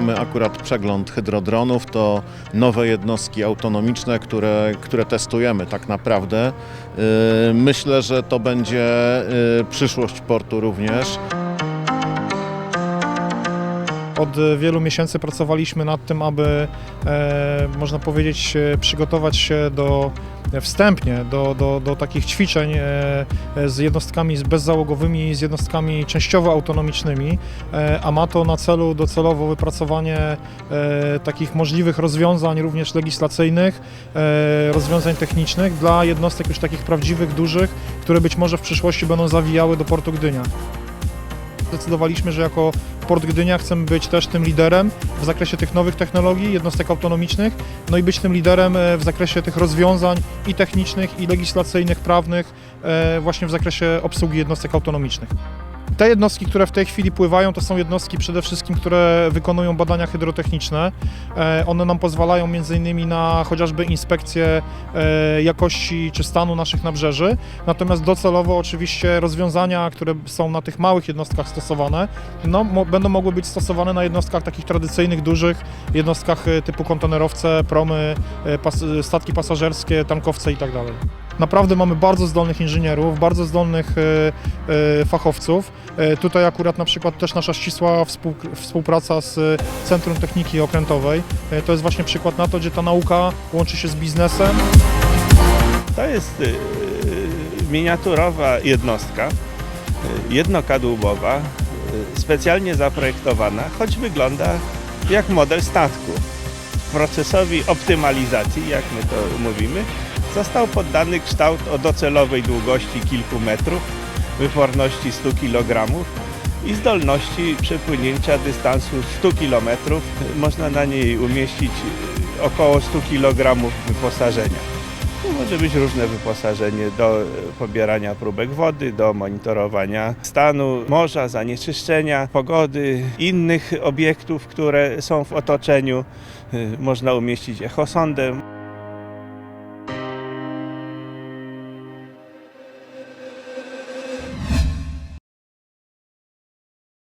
Mamy akurat przegląd hydrodronów, to nowe jednostki autonomiczne, które, które testujemy tak naprawdę. Yy, Myślę, że to będzie yy, przyszłość portu również. Od wielu miesięcy pracowaliśmy nad tym, aby, e, można powiedzieć, e, przygotować się do wstępnie do, do, do takich ćwiczeń e, e, z jednostkami bezzałogowymi, z jednostkami częściowo autonomicznymi, e, a ma to na celu docelowo wypracowanie e, takich możliwych rozwiązań również legislacyjnych, e, rozwiązań technicznych dla jednostek już takich prawdziwych, dużych, które być może w przyszłości będą zawijały do portu Gdynia. Zdecydowaliśmy, że jako Port Gdynia chcemy być też tym liderem w zakresie tych nowych technologii, jednostek autonomicznych, no i być tym liderem e, w zakresie tych rozwiązań i technicznych, i legislacyjnych, prawnych, e, właśnie w zakresie obsługi jednostek autonomicznych. Te jednostki, które w tej chwili pływają, to są jednostki przede wszystkim, które wykonują badania hydrotechniczne. E, One nam pozwalają między innymi na chociażby inspekcję e, jakości czy stanu naszych nabrzeży. Natomiast docelowo oczywiście rozwiązania, które są na tych małych jednostkach stosowane, no, będą mogły być stosowane na jednostkach takich tradycyjnych, dużych, jednostkach e, typu kontenerowce, promy, pas, statki pasażerskie, tankowce itd. Naprawdę mamy bardzo zdolnych inżynierów, bardzo zdolnych e, e, fachowców. E, Tutaj akurat na przykład też nasza ścisła współ, współpraca z Centrum Techniki Okrętowej. To jest właśnie przykład na to, gdzie ta nauka łączy się z biznesem. To jest miniaturowa jednostka, jednokadłubowa, specjalnie zaprojektowana, choć wygląda jak model statku. Procesowi optymalizacji, jak my to mówimy, został poddany kształt o docelowej długości kilku metrów, wyporności 100 kg i zdolności przepłynięcia dystansu 100 km. Można na niej umieścić y, około 100 kg wyposażenia. Może być różne wyposażenie do e, pobierania próbek wody, do monitorowania stanu morza, zanieczyszczenia, pogody, innych obiektów, które są w otoczeniu. Y, Można umieścić echosondę.